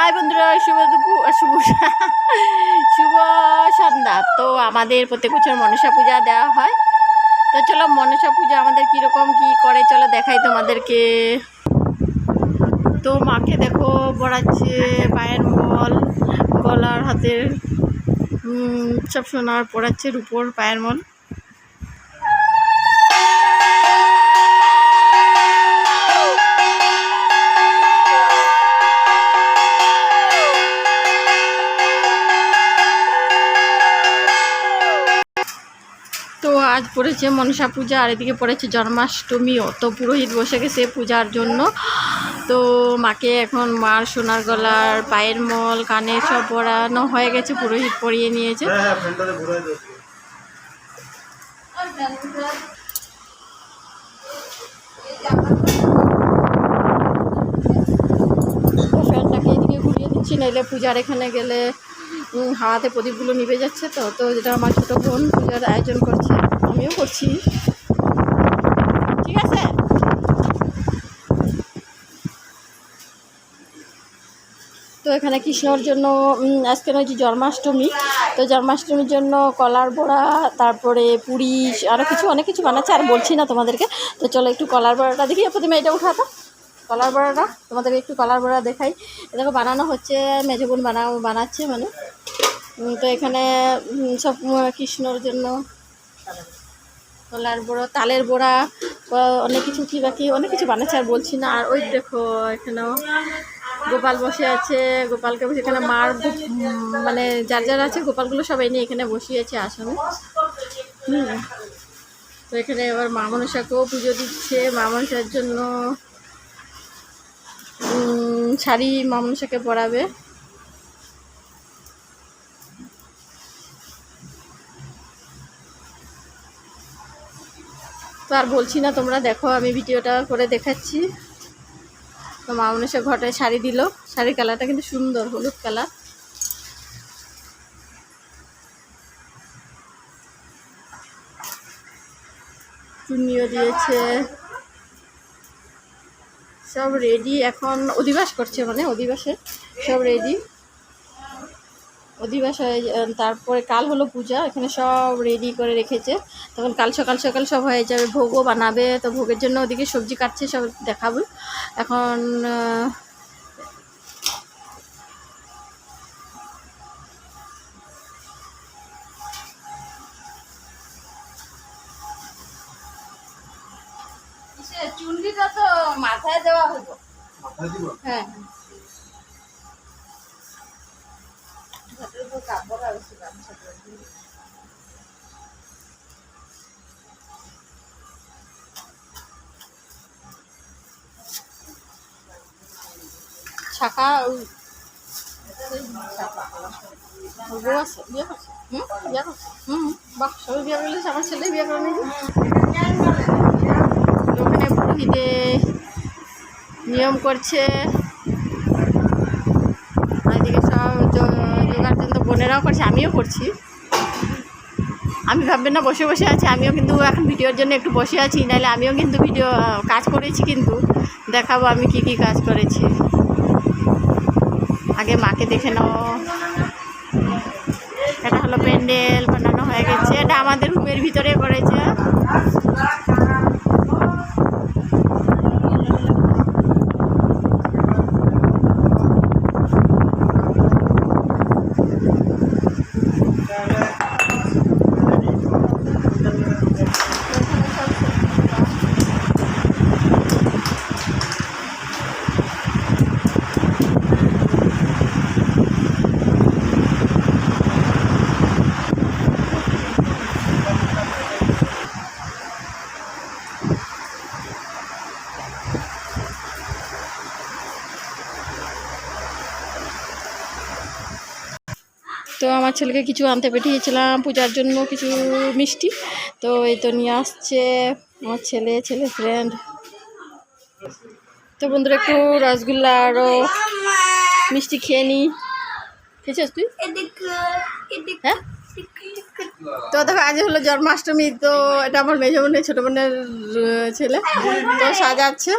High বন্ধুরা, শুভ দুপুর, শুভ শুভ সন্ধ্যা। তো আমাদের প্রত্যেক বছর মনসা পূজা দেওয়া হয়। তো চলো মনসা পূজা আমাদের কীরকম, কী করে, চলো দেখাই তোমাদেরকে। তো মাকে দেখো, পড়াচ্ছে পায়ের মল, গলার হাতের সব সোনার পড়াচ্ছে রূপোর পায়ের মল। আজ পড়েছে মনসা পূজা আর এদিকে পড়েছে জন্মাষ্টমীও তো পুরোহিত বসে গেছে পূজার জন্য। তো মাকে এখন মার সোনার গলার পায়ের মল কানে সব পরানো হয়ে গেছে পুরোহিত পরিয়ে নিয়েছে। হ্যাঁ হ্যাঁ ফ্যানটাকে এদিকে ঘুরিয়ে দিচ্ছি নাইলে পূজার এখানে গেলে হাওয়াতে প্রদীপগুলো নিভে যাচ্ছে তো। তো যেটা আমার ছোটো বোন পূজার আয়োজন করছে। আমিও করছি। ঠিক আছে? তো এখানে কৃষ্ণর জন্য আজকে হচ্ছে জন্মাষ্টমী, তো জন্মাষ্টমীর জন্য কলার বড়া, তারপরে পুরি আরও কিছু, অনেক কিছু বানাচ্ছে, আর বলছি না তোমাদেরকে। তো চলো একটু কলার বড়াটা দেখি। প্রথমে এটা উঠাতো কলার বড়াটা, তোমাদেরকে একটু কলার বড়া দেখাই। দেখো, বানানো হচ্ছে মেজো বোন বানা বানাচ্ছে মানে। তো এখানে সব কৃষ্ণর জন্য কলার বড়া, তালের বড়া অনেক কিছু কি বাকি, অনেক কিছু বানাচ্ছে আর বলছি না। আর ওই দেখো, এখানেও গোপাল বসে আছে, গোপালকে বসে এখানে মার মানে যার যার আছে গোপালগুলো সবাই নিয়ে এখানে বসিয়েছে আসনে হুম। তো এখানে এবার মা মনসাকেও পুজো দিচ্ছে মা মনসার জন্য শাড়ি মা মনসাকে পরাবে। তো আর বলছি না, তোমরা দেখো, আমি ভিডিওটা করে দেখাচ্ছি। তো মা মনসা ঘটায় শাড়ি দিল। শাড়ির কালারটা কিন্তু সুন্দর, হলুদ কালার। চুন্নিও দিয়েছে। সব রেডি এখন অধিবাস করছে মানে অধিবাসে। সব রেডি অধিবাস হয়ে তারপরে কাল হলো পূজা এখানে সব রেডি করে রেখেছে। তখন কাল সকাল সকাল সব হয়ে যাবে ভোগও বানাবে তো ভোগের জন্য ওদিকে সবজি কাটছে সব দেখাবো। এখন চুনরিটা তো মাথায় দেওয়া হলো। মাথায় হুম? বাহ বিয়ে আমার ছেলে বিয়ে নিয়ম করছে আর এদিকে সব জ- জোগাড় যন্ত্র বোনেরাও করছে, আমিও করছি। আমি ভাববেন না, বসে বসে আছি, আমিও কিন্তু এখন ভিডিওর জন্য একটু বসে আছি নাহলে আমিও কিন্তু ভিডিও কাজ করেছি কিন্তু। দেখাবো আমি কি কি কাজ করেছি। আগে মাকে দেখে নাও। এটা হলো প্যান্ডেল বানানো হয়ে গেছে। এটা আমাদের রুমের ভিতরে করেছে। তো আমার ছেলেকে কিছু আনতে পাঠিয়েছিলাম, পূজার জন্য কিছু মিষ্টি। তো এই তো নিয়ে আসছে আমার ছেলে ছেলে ফ্রেন্ড তো বন্ধুরা, একটু রসগোল্লা আরও মিষ্টি খেয়ে নিই খেয়েছিস তুই? হ্যাঁ? তো দেখো, আজ হলো জন্মাষ্টমী, তো এটা আমার মেজো বোনের, ছোটো বোনের ছেলে। তো সাজাচ্ছে।